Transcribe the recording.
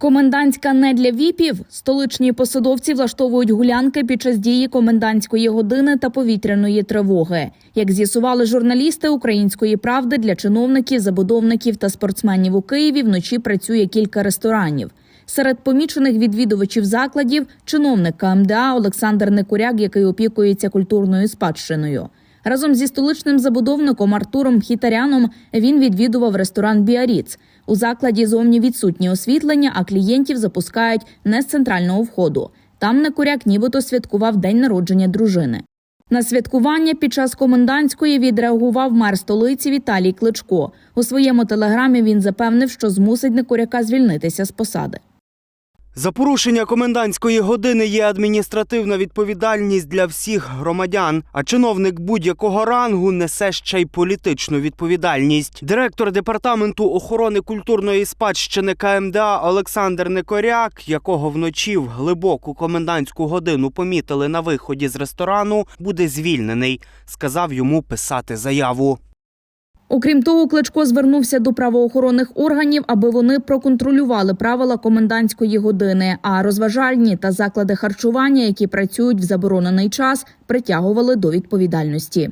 Комендантська не для віпів. Столичні посадовці влаштовують гулянки під час дії комендантської години та повітряної тривоги. Як з'ясували журналісти української правди для чиновників, забудовників та спортсменів у Києві вночі працює кілька ресторанів. Серед помічених відвідувачів закладів чиновник КМДА Олександр Некуряк, який опікується культурною спадщиною. Разом зі столичним забудовником Артуром Хітаряном він відвідував ресторан Біаріц. У закладі зовні відсутнє освітлення, а клієнтів запускають не з центрального входу. Там Некуряк нібито святкував день народження дружини. На святкування під час комендантської відреагував мер столиці Віталій Кличко. У своєму телеграмі він запевнив, що змусить Некуряка звільнитися з посади. За порушення комендантської години є адміністративна відповідальність для всіх громадян, а чиновник будь-якого рангу несе ще й політичну відповідальність. Директор департаменту охорони культурної спадщини КМДА Олександр Некоряк, якого вночі в глибоку комендантську годину помітили на виході з ресторану, буде звільнений. Сказав йому писати заяву. Окрім того, Кличко звернувся до правоохоронних органів, аби вони проконтролювали правила комендантської години, а розважальні та заклади харчування, які працюють в заборонений час, притягували до відповідальності.